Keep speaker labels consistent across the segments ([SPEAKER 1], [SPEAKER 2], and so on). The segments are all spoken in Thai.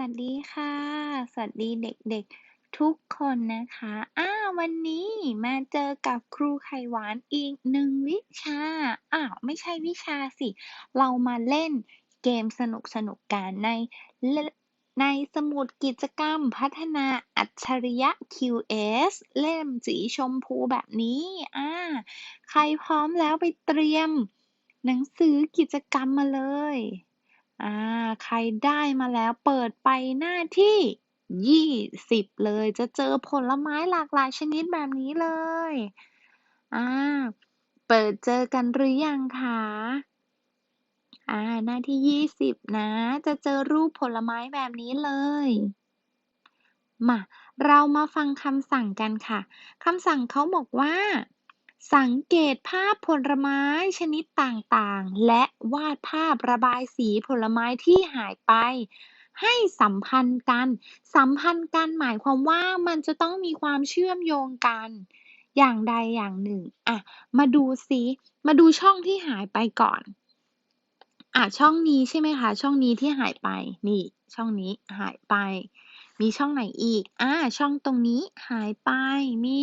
[SPEAKER 1] วัสดีค่ะ สวัสดีเด็กๆทุกคนนะคะอ้าววันนี้มาเจอกับครูไข่หวานอีกหนึ่งวิชา อ้าวไม่ใช่วิชาสิ เรามาเล่นเกมสนุกๆกันในในสมุดกิจกรรมพัฒนาอัจฉริยะ QS เล่มสีชมพูแบบนี้ อ่า ใครพร้อมแล้วไปเตรียม หนังสือกิจกรรมมาเลย อ่า ใครได้มาแล้ว เปิดไปหน้าที่ยี่สิบเลย จะเจอผลไม้หลากหลายชนิดแบบนี้เลย อ่า เปิดเจอกันหรือยังคะ อ่า หน้าที่ยี่สิบนะ จะเจอรูปผลไม้แบบนี้เลย มา เรามาฟังคำสั่งกันค่ะ คำสั่งเขาบอกว่า สังเกตภาพผลไม้ชนิดต่าง ๆ และวาดภาพระบายสีผลไม้ที่หายไป ให้สัมพันธ์กัน สัมพันธ์กันหมายความว่ามันจะต้องมีความเชื่อมโยงกัน อย่างใดอย่างหนึ่ง อะ มาดูซิมาดูช่องที่หายไปก่อน อะ ช่องนี้ใช่ไหมคะ ช่องนี้ที่หายไป นี่ ช่องนี้หายไป มีช่องไหนอีก อ่าช่องตรงนี้หายไป มี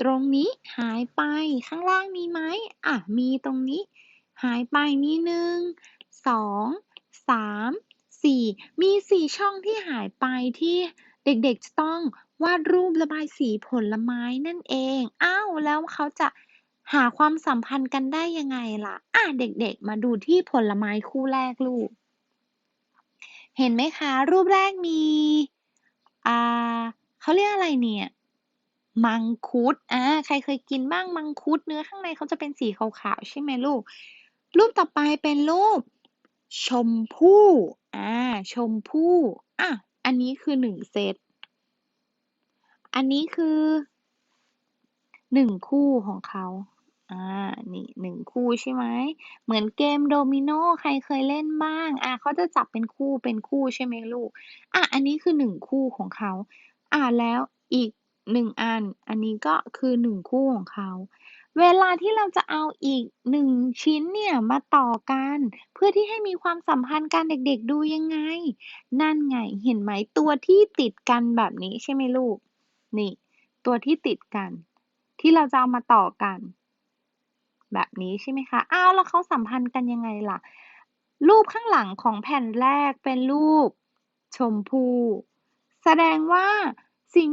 [SPEAKER 1] ตรงนี้หายไปข้างล่างมีไหมอะมีตรงนี้ หายไปมีหนึ่งสองสามสี่มีสี่ช่องที่หายไปที่เด็กๆจะต้องวาดรูประบายสีผลไม้นั่นเอง อ้าวแล้วเขาจะหาความสัมพันธ์กันได้ยังไงล่ะ อะเด็กๆ มาดูที่ผลไม้คู่แรกลูก เห็นไหมคะ รูปแรกมี อ่าเขาเรียกอะไรเนี่ย มังคุดอ่าใครเคยกินบ้างมังคุดเนื้อข้างในเขาจะเป็นสีขาวๆใช่ไหมลูก รูปต่อไปเป็นรูป ชมพู่อ่าชมพู่อะอันนี้คือหนึ่งเซต อันนี้คือหนึ่งคู่ของเขาอ่า นี่หนึ่งคู่ใช่ไหม เหมือนเกมโดมิโนใครเคยเล่นบ้าง อะเขาจะจับเป็นคู่เป็นคู่ใช่ไหมลูก อะ อันนี้คือหนึ่งคู่ของเขา อ่าแล้วอีก หนึ่งอัน อันนี้ก็คือหนึ่งคู่ของเขา เวลาที่เราจะเอาอีกหนึ่งชิ้นเนี่ยมาต่อกัน เพื่อที่ให้มีความสัมพันธ์กันเด็กๆดูยังไง นั่นไงเห็นไหมตัวที่ติดกันแบบนี้ใช่ไหมลูก นี่ ตัวที่ติดกัน ที่เราจะเอามาต่อกัน แบบนี้ใช่ไหมคะอ้าวแล้วเขาสัมพันธ์กันยังไงล่ะ รูปข้างหลังของแผ่นแรกเป็นรูป ชมพู แสดงว่าสิ่ง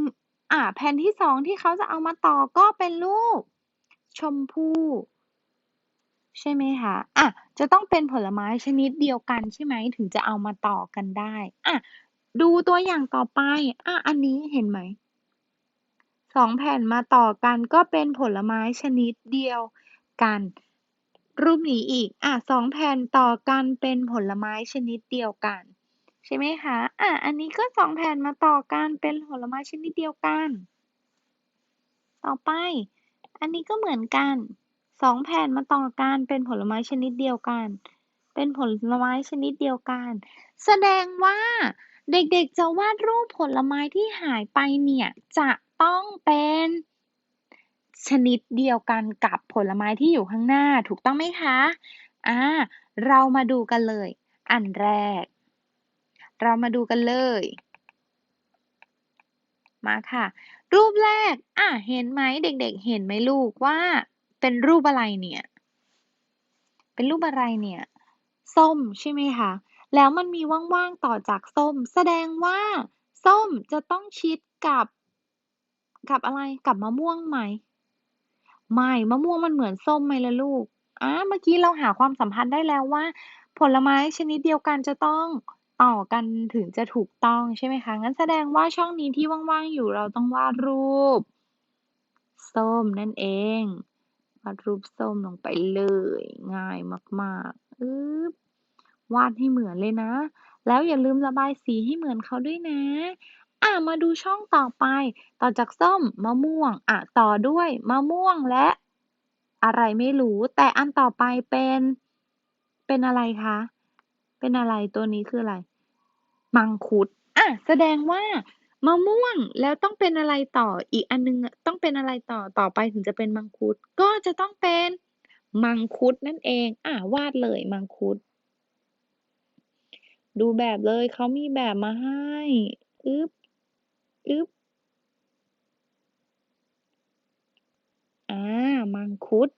[SPEAKER 1] อ่า แผ่นที่สองที่เขาจะเอามาต่อก็เป็นรูป ชมพู่ ใช่ไหมคะอะจะต้องเป็นผลไม้ชนิดเดียวกันใช่ไหมถึงจะเอามาต่อกันได้อะดูตัวอย่างต่อไปอะอันนี้เห็นไหมสองแผ่นมาต่อกันก็เป็นผลไม้ชนิดเดียวกัน รูปนี้อีกอะสองแผ่นต่อกันเป็นผลไม้ชนิดเดียวกัน ใช่ไหมคะ อะ อันนี้ก็สองแผ่นมาต่อกันเป็นผลไม้ชนิดเดียวกัน ต่อไป อันนี้ก็เหมือนกันสองแผ่นมาต่อกันเป็นผลไม้ชนิดเดียวกัน เป็นผลไม้ชนิดเดียวกัน แสดงว่าเด็กๆจะวาดรูปผลไม้ที่หายไปเนี่ยจะต้องเป็นชนิดเดียวกันกับผลไม้ที่อยู่ข้างหน้าถูกต้องไหมคะ อ่า เรามาดูกันเลย อันแรก เรามาดูกันเลย มาค่ะ รูปแรก อะ เห็นไหมเด็ก ๆ เห็นไหมลูกว่า เป็นรูปอะไรเนี่ย เป็นรูปอะไรเนี่ย ส้มใช่ไหมคะ แล้วมันมีว่างๆต่อจากส้ม แสดงว่า ส้มจะต้องชิดกับ กับอะไร กับมะม่วงไหม ไม่ มะม่วงมันเหมือนส้มไหมล่ะลูกอ่าเมื่อกี้เราหาความสัมพันธ์ได้แล้วว่า ผลไม้ชนิดเดียวกันจะต้อง ต่อกันถึงจะถูกต้องใช่ไหมคะ งั้นแสดงว่าช่องนี้ที่ว่าง ๆ อยู่ เราต้องวาดรูป ส้มนั่นเอง วาดรูปส้มลงไปเลย ง่ายมาก ๆ อึ๊บ วาดให้เหมือนเลยนะ แล้วอย่าลืมระบายสีให้เหมือนเขาด้วยนะ อะมาดูช่องต่อไป ต่อจากส้ม มะม่วง อะ ต่อด้วยมะม่วงและ อะไรไม่รู้ แต่อันต่อไปเป็น เป็นอะไรคะ เป็นอะไร ตัวนี้คืออะไร มังคุด อะ แสดงว่ามะม่วงแล้วต้องเป็นอะไรต่ออีกอันนึงอะต้องเป็นอะไรต่อต่อไปถึงจะเป็นมังคุด ก็จะต้องเป็นมังคุดนั่นเอง อะวาดเลยมังคุด ดูแบบเลยเขามีแบบมาให้อึ๊บอึ๊บอ่ามังคุด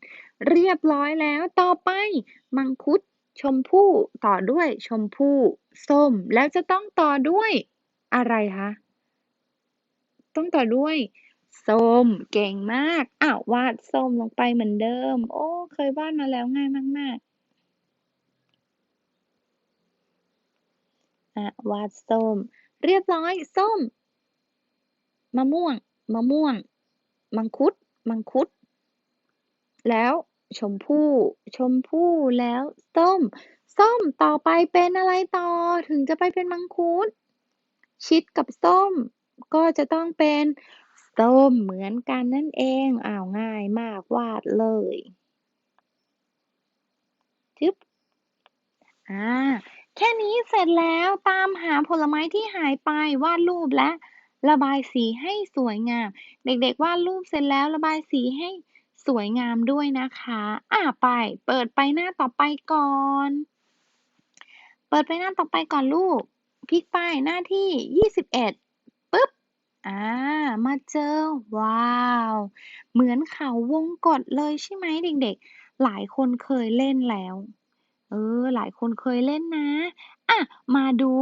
[SPEAKER 1] เรียบร้อยแล้วต่อไป มังคุด ชมพู่ต่อด้วยชมพู่ ส้ม แล้วจะต้องต่อด้วยอะไรคะ?ต้องต่อด้วยส้ม เก่งมาก อ้าววาดส้มลงไปเหมือนเดิม โอ้ เคยวาดมาแล้วง่ายมากๆอะวาดส้ม เรียบร้อย ส้ม มะม่วง มะม่วง มังคุด มังคุด แล้ว ชมพู่ ชมพู่แล้วส้ม ส้มต่อไปเป็นอะไรต่อ ถึงจะไปเป็นมังคุด ชิดกับส้ม ก็จะต้องเป็นส้มเหมือนกันนั่นเองอ้าวง่ายมากวาดเลยจึ๊บอ่าแค่นี้เสร็จแล้วตามหาผลไม้ที่หายไปวาดรูปและระบายสีให้สวยงาม เด็กๆวาดรูปเสร็จแล้วระบายสีให้ สวยงามด้วยนะคะ อ่าไป เปิดไปหน้าต่อไปก่อน เปิดไปหน้าต่อไปก่อนลูก พลิกไปหน้าที่ 21ปึ๊บ อ่า มาเจอ ว้าว เหมือนเขาวงกตเลยใช่ไหมเด็กๆ หลายคนเคยเล่นแล้ว เออ หลายคนเคยเล่นนะ อะ มาดู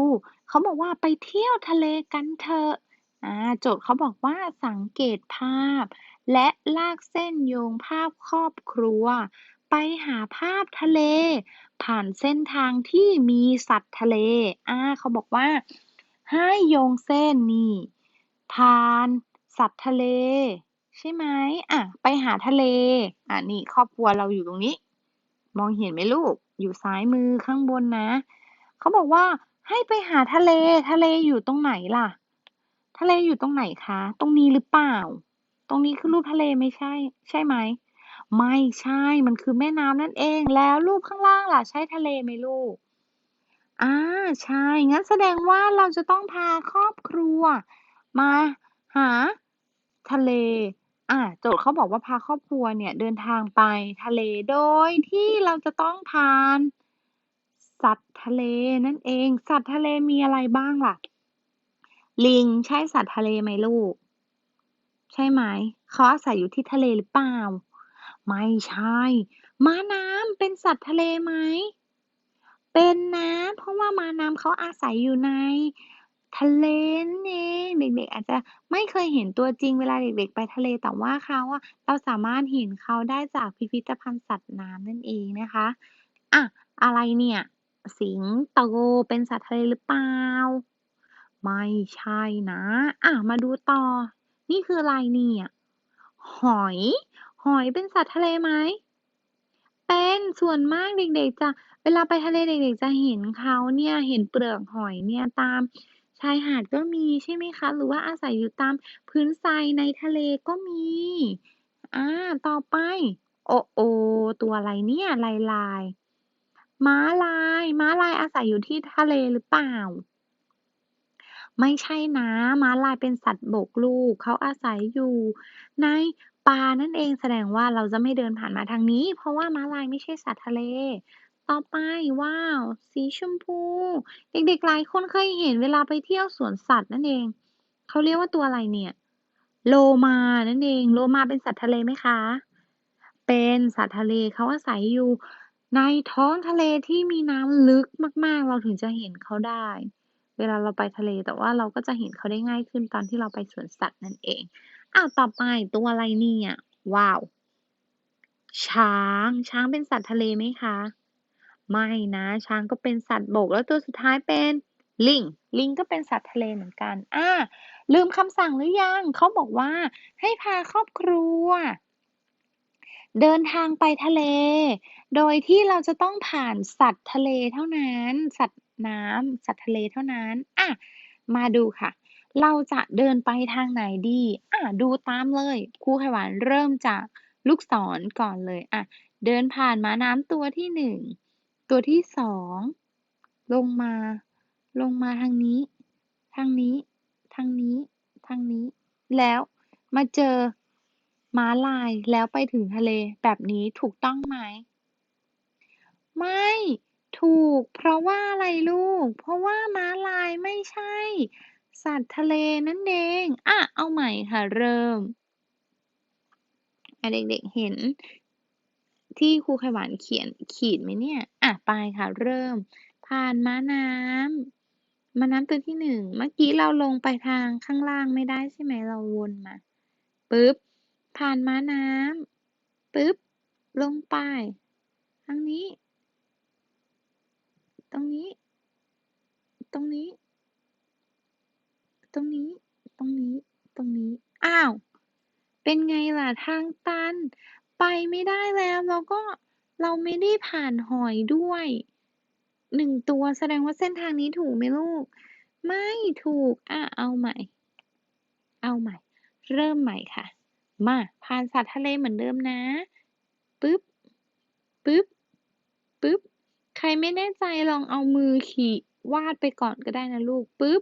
[SPEAKER 1] เขาบอกว่า"ไปเที่ยวทะเลกันเถอะ"อ่า โจทย์เขาบอกว่าสังเกตภาพ และลากเส้นโยงภาพครอบครัว ไปหาภาพทะเล ผ่านเส้นทางที่มีสัตว์ทะเลอาเขาบอกว่า ให้โยงเส้นนี่ ผ่านสัตว์ทะเล ใช่ไหมอะไปหาทะเล อ่านี่ครอบครัวเราอยู่ตรงนี้ มองเห็นไหมลูก อยู่ซ้ายมือข้างบนนะ เขาบอกว่าให้ไปหาทะเล ทะเลอยู่ตรงไหนล่ะ ทะเลอยู่ตรงไหนคะ ตรงนี้หรือเปล่า ตรงนี้คือรูปทะเลไม่ใช่ ใช่ไหม ไม่ใช่ มันคือแม่น้ำนั่นเอง แล้วรูปข้างล่างล่ะ ใช่ทะเลไหมลูก อ่า ใช่ งั้นแสดงว่าเราจะต้องพาครอบครัว มาหาทะเล อ่า โจทย์เขาบอกว่าพาครอบครัวเนี่ยเดินทางไปทะเล โดยที่เราจะต้องผ่าน สัตว์ทะเลนั่นเอง สัตว์ทะเลมีอะไรบ้างล่ะ ลิง ใช่สัตว์ทะเลไหมลูก ช่ไหม เขาอาศัยอยู่ที่ทะเลหรือเปล่า ไม่ใช่ ม้าน้ำเป็นสัตว์ทะเลไหม เป็นนะ เพราะว่าม้าน้ำเขาอาศัยอยู่ในทะเลนั่นเองเด็กๆ อาจจะไม่เคยเห็นตัวจริงเวลาเด็กๆ ไปทะเลแต่ว่าเขาอะเราสามารถเห็นเขาได้จากพิพิธภัณฑ์สัตว์น้ำนั่นเองนะคะอะอะไรเนี่ย สิงโตเป็นสัตว์ทะเลหรือเปล่า ไม่ใช่นะ อะ มาดูต่อ นี่คืออะไรเนี่ย หอย หอยเป็นสัตว์ทะเลไหม เป็นส่วนมากเด็กๆจะเวลาไปทะเลเด็กๆจะเห็นเขาเนี่ยเห็นเปลือกหอยเนี่ยตามชายหาดก็มีใช่ไหมคะ หรือว่าอาศัยอยู่ตามพื้นทรายในทะเลก็มี อ่า ต่อไป โอโฮตัวอะไรเนี่ยลายๆม้าลาย ม้าลายอาศัยอยู่ที่ทะเลหรือเปล่า ไม่ใช่นะ ม้าลายเป็นสัตว์บกลูก เขาอาศัยอยู่ ในป่านั่นเองแสดงว่าเราจะไม่เดินผ่านมาทางนี้ เพราะว่าม้าลายไม่ใช่สัตว์ทะเล ต่อไปว้าว สีชมพู เด็กๆหลายคนเคยเห็นเวลาไปเที่ยวสวนสัตว์นั่นเอง เขาเรียกว่าตัวอะไรเนี่ย โลมานั่นเอง โลมาเป็นสัตว์ทะเลไหมคะ เป็นสัตว์ทะเลเขาอาศัยอยู่ ในท้องทะเลที่มีน้ำลึกมากๆ เราถึงจะเห็นเขาได้ เวลาเราไปทะเลแต่ว่าเราก็จะเห็นเขาได้ง่ายขึ้นตอนที่เราไปสวนสัตว์นั่นเองอ้าวต่อไปตัวอะไรเนี่ยว้าว ช้างช้างเป็นสัตว์ทะเลไหมคะ ไม่นะ ช้างก็เป็นสัตว์บกแล้วตัวสุดท้ายเป็นลิงลิงก็เป็นสัตว์ทะเลเหมือนกันอาลืมคำสั่งหรือยังเขาบอกว่าให้พาครอบครัว เดินทางไปทะเล โดยที่เราจะต้องผ่านสัตว์ทะเลเท่านั้น สัตว์ น้ำสัตว์ทะเลเท่านั้น อะ มาดูค่ะ เราจะเดินไปทางไหนดีอาดูตามเลยครูไขหวานเริ่มจากลูกศรก่อนเลย อะ เดินผ่านม้าน้ำตัวที่1ตัวที่2ลงมา ลงมาทางนี้ ทางนี้ ทางนี้ ทางนี้ แล้วมาเจอม้าลายแล้วไปถึงทะเลแบบนี้ถูกต้องไหม?ไม่ ถูก เพราะว่าอะไรลูก เพราะว่าม้าลายไม่ใช่ สัตว์ทะเลนั่นเอง อะ เอาใหม่ค่ะ เริ่มเด็กๆเห็น ที่ครูไขหวานเขียนขีดไหมเนี่ย อะ ไปค่ะ เริ่ม ผ่านม้าน้ำม้าน้ำตัวที่หนึ่ง เมื่อกี้เราลงไปทางข้างล่างไม่ได้ใช่ไหม เราวนมา ปึ๊บ ผ่านม้าน้ำปึ๊บ ลงไป ทางนี้ รงนี้ ตรงนี้ ตรงนี้ ตรงนี้ ตรงนี้ อ้าว เป็นไงล่ะทางตัน ไปไม่ได้แล้วแล้วก็เราไม่ได้ผ่านหอยด้วยหนึ่งตัวแสดงว่าเส้นทางนี้ถูกไหมลูก ไม่ถูก อะ เอาใหม่ เอาใหม่ เริ่มใหม่ค่ะ มา ผ่านสัตว์ทะเลเหมือนเดิมนะ ปึ๊บ ปึ๊บ ปึ๊บ ใครไม่แน่ใจลองเอามือขีดวาดไปก่อนก็ได้นะลูกปึ๊บ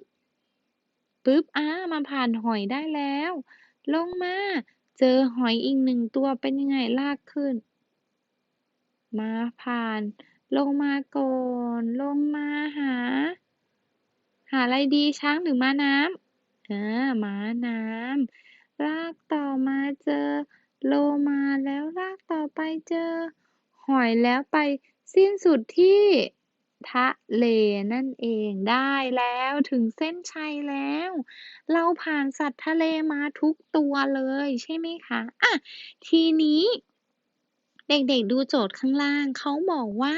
[SPEAKER 1] ปึ๊บอามาผ่านหอยได้แล้ว ลงมา เจอหอยอีกหนึ่งตัวเป็นยังไงลากขึ้น มาผ่าน ลงมาก่อนลงมาหา หาอะไรดีช้างหรือม้าน้ำอ่าม้าน้ำลากต่อมาเจอ โลมาแล้วลากต่อไปเจอ หอยแล้วไป สิ้นสุดที่ทะเลนั่นเองได้แล้วถึงเส้นชัยแล้ว เราผ่านสัตว์ทะเลมาทุกตัวเลยใช่ไหมคะอะทีนี้ เด็กๆดูโจทย์ข้างล่าง เขาบอกว่า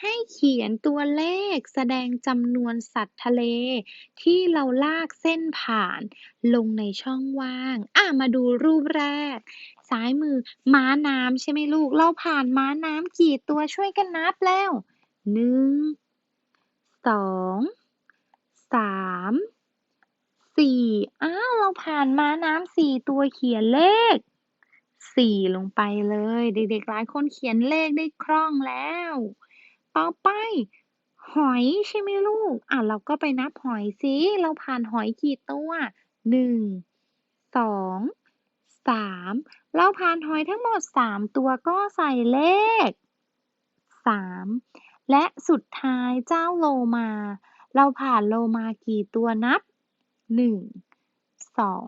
[SPEAKER 1] ให้เขียนตัวเลขแสดงจำนวนสัตว์ทะเล ที่เราลากเส้นผ่าน ลงในช่องว่าง อะ มาดูรูปแรก ซ้ายมือม้าน้ำใช่ไหมลูก เราผ่านม้าน้ำกี่ตัวช่วยกันนับแล้วหนึ่งสองสามสี่อ้าว เราผ่านม้าน้ำสี่ตัวเขียนเลข สี่ลงไปเลย เด็กๆหลายคนเขียนเลขได้คล่องแล้ว ต่อไปหอยใช่ไหมลูก อะเราก็ไปนับหอยซิเราผ่านหอยกี่ตัวหนึ่งสองสามเราผ่านหอยทั้งหมดสามตัวก็ใส่เลขสามและสุดท้ายเจ้าโลมา เราผ่านโลมากี่ตัวนับหนึ่งสอง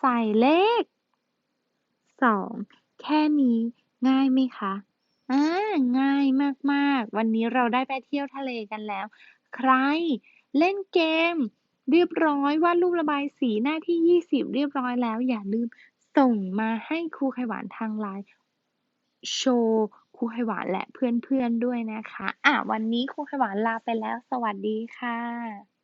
[SPEAKER 1] ใส่เลข สอง แค่นี้ง่ายไหมคะอ่าง่ายมากๆ วันนี้เราได้ไปเที่ยวทะเลกันแล้ว ใครเล่นเกม เรียบร้อยวาดรูประบายสีหน้าที่ 20 เรียบร้อยแล้ว อย่าลืมส่งมาให้ครูไขหวานทาง LINE โชว์ครูไขหวานและเพื่อนๆด้วยนะคะ อะวันนี้ครูไขหวานลาไปแล้ว สวัสดีค่ะ